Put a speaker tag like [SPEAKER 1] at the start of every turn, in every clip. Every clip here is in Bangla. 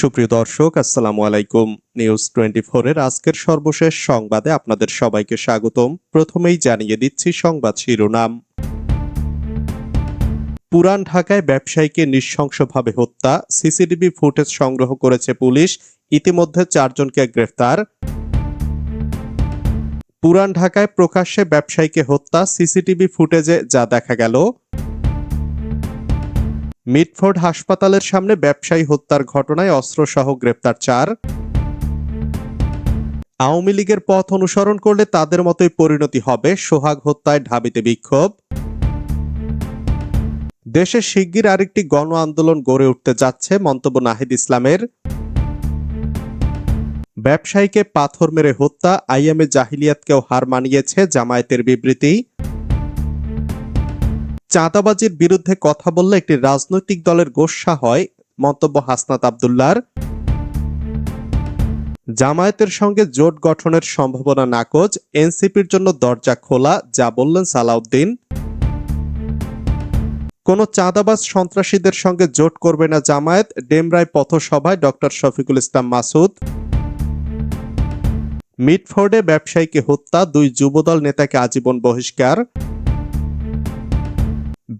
[SPEAKER 1] সুপ্রিয় দর্শক, আসসালামু আলাইকুম। নিউজ টোয়েন্টি এর আজকের সর্বশেষ সংবাদে আপনাদের সবাইকে স্বাগতম। প্রথমেই জানিয়ে দিচ্ছি সংবাদ শিরোনাম। পুরান ঢাকায় ব্যবসায়ীকে নৃশংসভাবে হত্যা, সিসিটিভি ফুটেজ সংগ্রহ করেছে পুলিশ, ইতিমধ্যে চারজনকে গ্রেফতার। পুরান ঢাকায় প্রকাশ্যে ব্যবসায়ীকে হত্যা, সিসিটিভি ফুটেজে যা দেখা গেল। মিটফোর্ড হাসপাতালের সামনে ব্যবসায়ী হত্যার ঘটনায় অস্ত্রসহ গ্রেপ্তার চার। আওয়ামী লীগের পথ অনুসরণ করলে তাদের মতোই পরিণতি হবে, সোহাগ হত্যায় ঢাবিতে বিক্ষোভ। দেশে শিগগির আরেকটি গণ আন্দোলন গড়ে উঠতে যাচ্ছে মন্তব্য নাহিদ ইসলামের। ব্যবসায়ীকে পাথর মেরে হত্যা, আইএমএ জাহিলিয়াতকেও হার মানিয়েছে জামায়াতের বিবৃতি। চাঁদাবাজির বিরুদ্ধে কথা বললে একটি রাজনৈতিক দলের গোস্বা হয়, মন্তব্য হাসনাত আবদুল্লার জামায়াতের সঙ্গে জোট গঠনের সম্ভাবনা নাকচ, এনসিপির জন্য দরজা খোলা, যা বললেন সালাউদ্দিন। কোন চাঁদাবাজ সন্ত্রাসীদের সঙ্গে জোট করবে না জামায়াত ডেমরায় পথসভায় ডক্টর শফিকুল ইসলাম মাসুদ। মিটফোর্ডে ব্যবসায়ীকে হত্যা, দুই যুবদল নেতাকে আজীবন বহিষ্কার।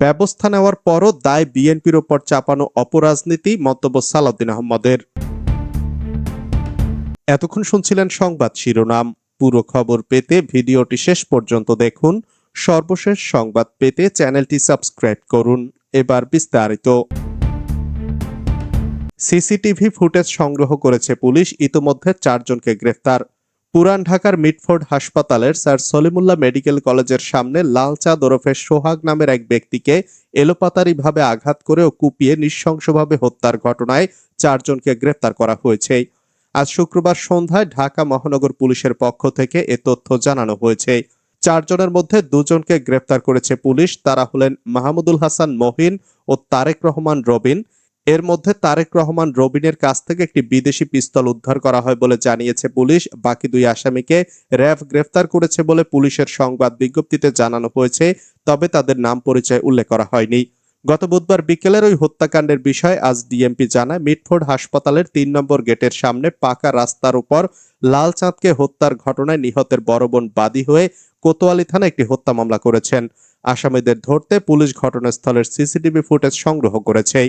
[SPEAKER 1] ব্যবস্থা নেওয়ার পরও দায় বিএনপির ওপর চাপানো অপরাজনীতি মন্তব্য সালাউদ্দিন আহমদের। এতক্ষণ শুনছিলেন সংবাদ শিরোনাম। পুরো খবর পেতে ভিডিওটি শেষ পর্যন্ত দেখুন। সর্বশেষ সংবাদ পেতে চ্যানেলটি সাবস্ক্রাইব করুন। এবার বিস্তারিত। সিসিটিভি ফুটেজ সংগ্রহ করেছে পুলিশ। ইতোমধ্যে চারজনকে গ্রেফতার। পুরান ঢাকার মিটফোর্ড হাসপাতালের স্যার সলিমুল্লাহ মেডিকেল কলেজের সামনে লালচাঁদ ওরফে সোহাগ নামের এক ব্যক্তিকে এলোপাতারিভাবে আঘাত করে ও কুপিয়ে নৃশংসভাবে হত্যার ঘটনায় চারজনকে গ্রেপ্তার করা হয়েছে। আজ শুক্রবার সন্ধ্যায় ঢাকা মহানগর পুলিশের পক্ষ থেকে এ তথ্য জানানো হয়েছে। চারজনের মধ্যে দুজনকে গ্রেপ্তার করেছে পুলিশ, তারা হলেন মাহমুদুল হাসান মহিন ও তারেক রহমান রবিন। এর মধ্যে তারেক রহমান রবিনের কাছ থেকে একটি বিদেশি পিস্তল উদ্ধার করা হয় বলে জানিয়েছে পুলিশ। বাকি দুই আসামিকে র্যাব গ্রেফতার করেছে বলে পুলিশের সংবাদ বিজ্ঞপ্তিতে জানানো হয়েছে, তবে তাদের নাম পরিচয় উল্লেখ করা হয়নি। গত বুধবার বিকেলের ওই হত্যাকাণ্ডের বিষয়ে আজ ডিএমপি জানায়, মিটফোর্ড হাসপাতালের তিন নম্বর গেটের সামনে পাকা রাস্তার উপর লালচাঁদকে হত্যার ঘটনায় নিহতের বড় বোন বাদী হয়ে কোতোয়ালি থানা একটি হত্যা মামলা করেছেন। আসামিদের ধরতে পুলিশ ঘটনাস্থলের সিসিটিভি ফুটেজ সংগ্রহ করেছে।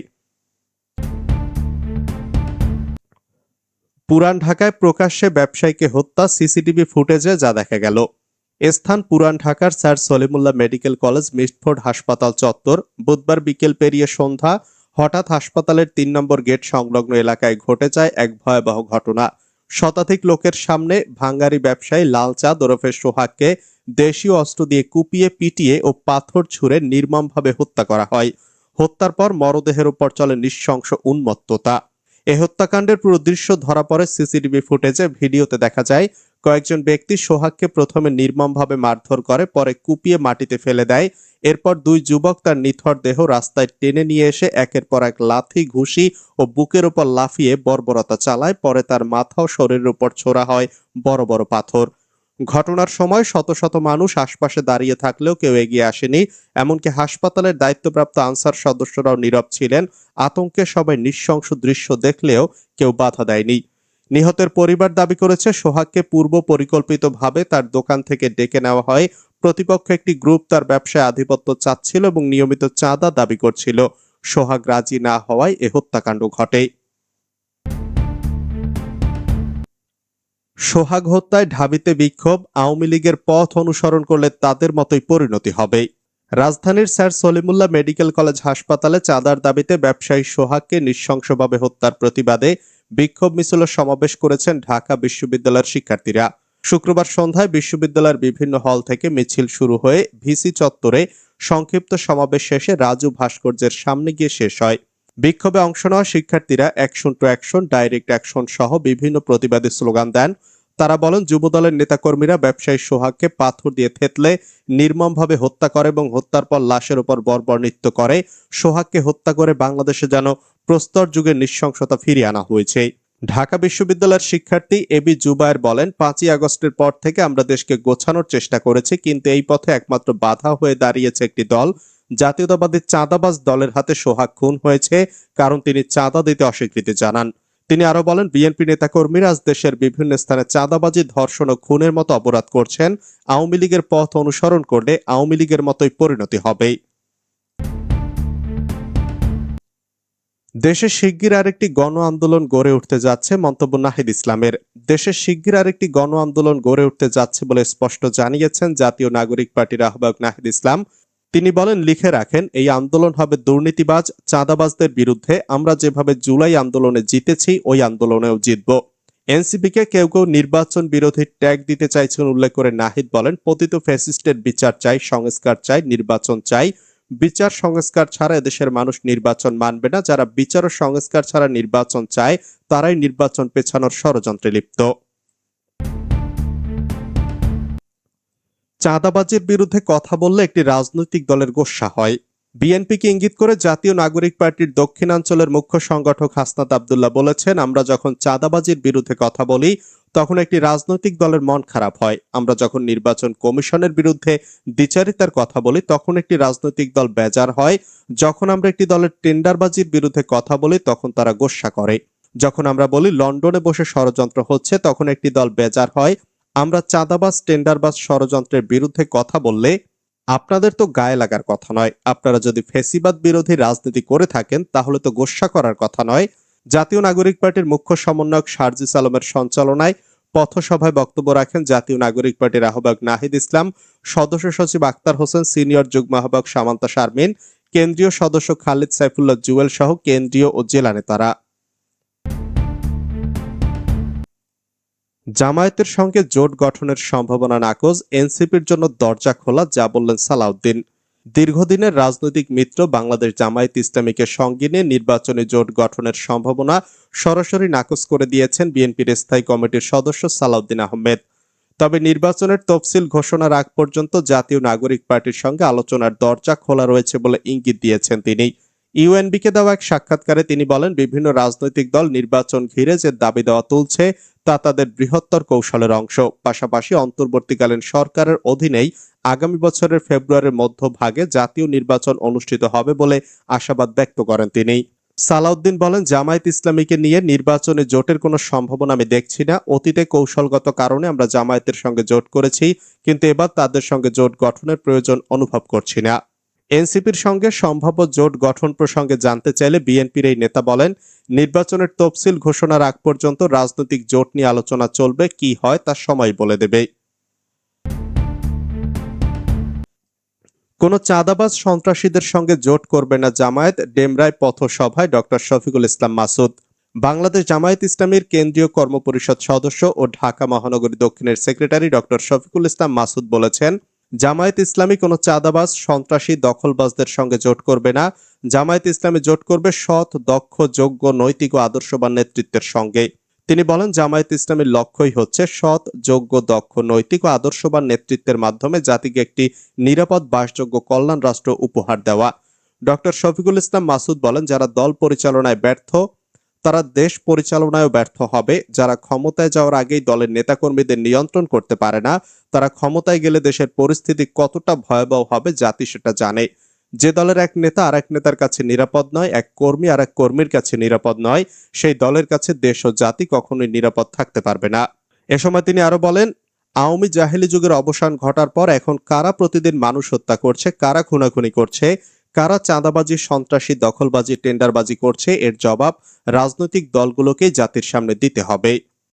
[SPEAKER 1] পুরান ঢাকায় প্রকাশ্যে ব্যবসায়ীকে হত্যা, সিসিটিভি ফুটেজে যা দেখা গেল। স্থান পুরান ঢাকার sir Salimullah medical college Mitford হাসপাতাল চত্বর। বুধবার বিকেল পেরিয়ে সন্ধ্যা হঠাৎ হাসপাতালের তিন নম্বর গেট সংলগ্ন এলাকায় ঘটে যায় এক ভয়াবহ ঘটনা। শতাধিক লোকের সামনে ভাঙ্গারি ব্যবসায়ী লালচাঁদ ওরফে সোহাগকে দেশীয় অস্ত্র দিয়ে কুপিয়ে, পিটিয়ে ও পাথর ছুঁড়ে নির্মমভাবে হত্যা করা হয়। হত্যার পর মরদেহের উপর চলে নৃশংস উন্মত্ততা। এ হত্যাকাণ্ডের পুরো দৃশ্য ধরা পড়ে সিসিটিভি ফুটেজে। ভিডিওতে দেখা যায়, কয়েকজন ব্যক্তি সোহাগকে প্রথমে নির্মমভাবে মারধর করে, পরে কুপিয়ে মাটিতে ফেলে দেয়। এরপর দুই যুবক তার নিথর দেহ রাস্তায় টেনে নিয়ে এসে একের পর এক লাথি, ঘুষি ও বুকের উপর লাফিয়ে বর্বরতা চালায়, পরে তার মাথা ও শরীরের উপর ছোড়া হয় বড় বড় পাথর। ঘটনার সময় শত শত মানুষ আশপাশে দাঁড়িয়ে থাকলেও কেউ এগিয়ে আসেনি। এমনকি হাসপাতালের দায়িত্বপ্রাপ্ত আনসার সদস্যরাও নীরব ছিলেন। আতঙ্কে সবাই নিঃশংস দৃশ্য দেখলেও কেউ বাধা দেয়নি। নিহতের পরিবার দাবি করেছে, সোহাগকে পূর্ব পরিকল্পিতভাবে তার দোকান থেকে ডেকে নেওয়া হয়। প্রতিপক্ষ একটি গ্রুপ তার ব্যবসায় আধিপত্য চাচ্ছিল এবং নিয়মিত চাঁদা দাবি করছিল। সোহাগ রাজি না হওয়ায় এ হত্যাকাণ্ড ঘটে। সোহাগ হত্যায় ঢাবিতে বিক্ষোভ, আওয়ামী লীগের পথ অনুসরণ করলে তাদের মতোই পরিণতি হবে। রাজধানীর স্যার সলিমুল্লাহ মেডিকেল কলেজ হাসপাতালে চাঁদার দাবিতে ব্যবসায়ী সোহাগকে নৃশংসভাবে হত্যার প্রতিবাদে বিক্ষোভ মিছিল সমাবেশ করেছেন ঢাকা বিশ্ববিদ্যালয়ের শিক্ষার্থীরা। শুক্রবার সন্ধ্যায় বিশ্ববিদ্যালয়ের বিভিন্ন হল থেকে মিছিল শুরু হয়ে ভিসি চত্বরে সংক্ষিপ্ত সমাবেশ শেষে রাজু ভাস্কর্যের সামনে গিয়ে শেষ হয়। বিক্ষোভে অংশ নেওয়া শিক্ষার্থীরা action to action, direct action সহ বিভিন্ন প্রতিবাদী স্লোগান দেন। তারা বলেন, যুবদলের নেতাকর্মীরা ব্যবসায়ী সোহাগকে পাথর দিয়ে থেতলে, নির্মমভাবে হত্যা করে এবং হত্যার পর লাশের উপর বর্বর নৃত্য করে। সোহাগকে হত্যা করে বাংলাদেশে যেন প্রস্তর যুগের নৃশংসতা ফিরিয়ে আনা হয়েছে। ঢাকা বিশ্ববিদ্যালয়ের শিক্ষার্থী এবি জুবায়ের বলেন, পাঁচই আগস্টের পর থেকে আমরা দেশকে গোছানোর চেষ্টা করেছি, কিন্তু এই পথে একমাত্র বাধা হয়ে দাঁড়িয়েছে একটি দল জাতীয়তাবাদী চাঁদাবাজ দলের হাতে সোহাগ খুন হয়েছে, কারণ তিনি চাঁদা দিতে অস্বীকৃতি জানান। তিনি আরও বলেন, বিএনপি নেতাকর্মীরা আজ দেশের বিভিন্ন স্থানে চাঁদাবাজি, ধর্ষণ ও খুনের মতো অপরাধ করছেন। আওয়ামী লীগের পথ অনুসরণ করলে আওয়ামী লীগের মতোই পরিণতি হবে দেশে শিগগির আরেকটি গণ আন্দোলন গড়ে উঠতে যাচ্ছে মন্তব্য নাহিদ ইসলামের। দেশে শিগগির আরেকটি গণ আন্দোলন গড়ে উঠতে যাচ্ছে বলে স্পষ্ট জানিয়েছেন জাতীয় নাগরিক পার্টির আহ্বায়ক নাহিদ ইসলাম। তিনি বলেন, লিখে রাখেন, এই আন্দোলন হবে দুর্নীতিবাজ, চাঁদাবাজদের বিরুদ্ধে, আমরা যেভাবে জুলাই আন্দোলনে জিতেছি, ওই আন্দোলনেও জিতব। এনসিপিকে কেউ কেউ নির্বাচন বিরোধী ট্যাগ দিতে চাইছেন উল্লেখ করে নাহিদ বলেন, পতিত ফ্যাসিস্টের বিচার চাই, সংস্কার চাই, নির্বাচন চাই। বিচার সংস্কার ছাড়া এদেশের মানুষ নির্বাচন মানবে না, যারা বিচার ও সংস্কার ছাড়া নির্বাচন চায়, তারাই নির্বাচন পেছানোর ষড়যন্ত্রে লিপ্ত। চাঁদাবাজির বিরুদ্ধে কথা বললে একটি রাজনৈতিক দলের গোস্বা হয়। বিএনপিকে ইঙ্গিত করে জাতীয় নাগরিক পার্টির দক্ষিণাঞ্চলের মুখ্য সংগঠক হাসনাত আবদুল্লাহ বলেছেন, আমরা যখন চাঁদাবাজির বিরুদ্ধে কথা বলি, তখন একটি রাজনৈতিক দলের মন খারাপ হয়। আমরা যখন নির্বাচন কমিশনের বিরুদ্ধে দ্বিচারিতার কথা বলি, তখন একটি রাজনৈতিক দল বেজার হয়। যখন আমরা একটি দলের টেন্ডারবাজির বিরুদ্ধে কথা বলি, তখন তারা গোস্বা করে। যখন আমরা বলি, লন্ডনে বসে ষড়যন্ত্র হচ্ছে, তখন একটি দল বেজার হয়। আমরা চাঁদাবাজ, টেন্ডারবাজ ষড়যন্ত্রের বিরুদ্ধে কথা বললে আপনাদের তো গায়ে লাগার কথা নয়। আপনারা যদি ফেসিবাদ বিরোধী রাজনীতি করে থাকেন, তাহলে তো গোস্বা করার কথা নয়। জাতীয় নাগরিক পার্টির মুখ্য সমন্বয়ক শারজিস আলমের সঞ্চালনায় পথসভায় বক্তব্য রাখেন জাতীয় নাগরিক পার্টির আহ্বায়ক নাহিদ ইসলাম, সদস্য সচিব আক্তার হোসেন, সিনিয়র যুগ্ম আহ্বায়ক সামান্তা শারমিন, কেন্দ্রীয় সদস্য খালিদ সাইফুল্লাহ জুয়েল সহ কেন্দ্রীয় ও জেলা নেতারা। জামায়াতের সঙ্গে জোট গঠনের সম্ভাবনা নাকচ, এনসিপির জন্য দরজা খোলা, যা বললেন সালাউদ্দিন। দীর্ঘদিনের রাজনৈতিক মিত্র বাংলাদেশ জামায়াত ইসলামীকে সঙ্গে নিয়ে নির্বাচনী জোট গঠনের সম্ভাবনা সরাসরি নাকচ করে দিয়েছেন বিএনপির স্থায়ী কমিটির সদস্য সালাউদ্দিন আহমেদ। তবে নির্বাচনের তফসিল ঘোষণার আগ পর্যন্ত জাতীয় নাগরিক পার্টির সঙ্গে আলোচনার দরজা খোলা রয়েছে বলে ইঙ্গিত দিয়েছেন তিনি। ইউএনবিকে দেওয়া এক সাক্ষাৎকারে তিনি বলেন, বিভিন্ন রাজনৈতিক দল নির্বাচন ঘিরে যে দাবি দেওয়া তুলছে, তা তাদের বৃহত্তর কৌশলের অংশ। পাশাপাশি অন্তর্বর্তীকালীন সরকারের অধীনেই আগামী বছরের ফেব্রুয়ারির মধ্যভাগে জাতীয় নির্বাচন অনুষ্ঠিত হবে বলে আশাবাদ ব্যক্ত করেন তিনি। সালাউদ্দিন বলেন, জামায়াত ইসলামীকে নিয়ে নির্বাচনে জোটের কোনো সম্ভাবনা আমি দেখছি না। অতীতে কৌশলগত কারণে আমরা জামায়াতের সঙ্গে জোট করেছি, কিন্তু এবার তাদের সঙ্গে জোট গঠনের প্রয়োজন অনুভব করছি না। এনসিপির সঙ্গে সম্ভাব্য জোট গঠন প্রসঙ্গে জানতে চাইলে বিএনপির এই নেতা বলেন, নির্বাচনের তফসিল ঘোষণার আগ পর্যন্ত রাজনৈতিক জোট নিয়ে আলোচনা চলবে, কি হয় তা সময় বলে দেবে। কোন চাঁদাবাজ সন্ত্রাসীদের সঙ্গে জোট করবে না জামায়াত, ডেমরায় পথসভায় ডক্টর শফিকুল ইসলাম মাসুদ। বাংলাদেশ জামায়াত ইসলামীর কেন্দ্রীয় কর্মপরিষদ সদস্য ও ঢাকা মহানগরী দক্ষিণের সেক্রেটারি ডক্টর শফিকুল ইসলাম মাসুদ বলেছেন জামায়াত ইসলামী কোনো চাঁদাবাজ, সন্ত্রাসী, দখলবাজদের সঙ্গে জোট করবে না। জামায়াত ইসলামী জোট করবে সৎ, দক্ষ, যোগ্য, নৈতিক ও আদর্শবান নেতৃত্বের সঙ্গে। তিনি বলেন, জামায়াত ইসলামের লক্ষ্যই হচ্ছে সৎ, যোগ্য, দক্ষ, নৈতিক ও আদর্শবান নেতৃত্বের মাধ্যমে জাতিকে একটি নিরাপদ, বাসযোগ্য কল্যাণ রাষ্ট্র উপহার দেওয়া। ডক্টর শফিকুল ইসলাম মাসুদ বলেন, যারা দল পরিচালনায় ব্যর্থ তারা দেশ পরিচালনায়ও ব্যর্থ হবে। যারা ক্ষমতায় যাওয়ার আগেই দলের নেতাকর্মীদের নিয়ন্ত্রণ করতে পারে না, তারা ক্ষমতায় গেলে দেশের পরিস্থিতি কতটা ভয়াবহ হবে জাতি সেটা জানে। যে দলের এক নেতা আর এক নেতার কাছে নিরাপদ নয়, এক কর্মী আর এক কর্মীর কাছে নিরাপদ নয়, সেই দলের কাছে দেশ ও জাতি কখনোই নিরাপদ থাকতে পারবে না। এ সময় তিনি আরও বলেন, আওয়ামী জাহেলি যুগের অবসান ঘটার পর এখন কারা প্রতিদিন মানুষ হত্যা করছে, কারা খুনাখুনি করছে কারা চাঁদাবাজি সন্ত্রাসী দখলবাজি টেন্ডারবাজি করছে এর জবাব রাজনৈতিক দলগুলোকে জাতির সামনে দিতে হবে।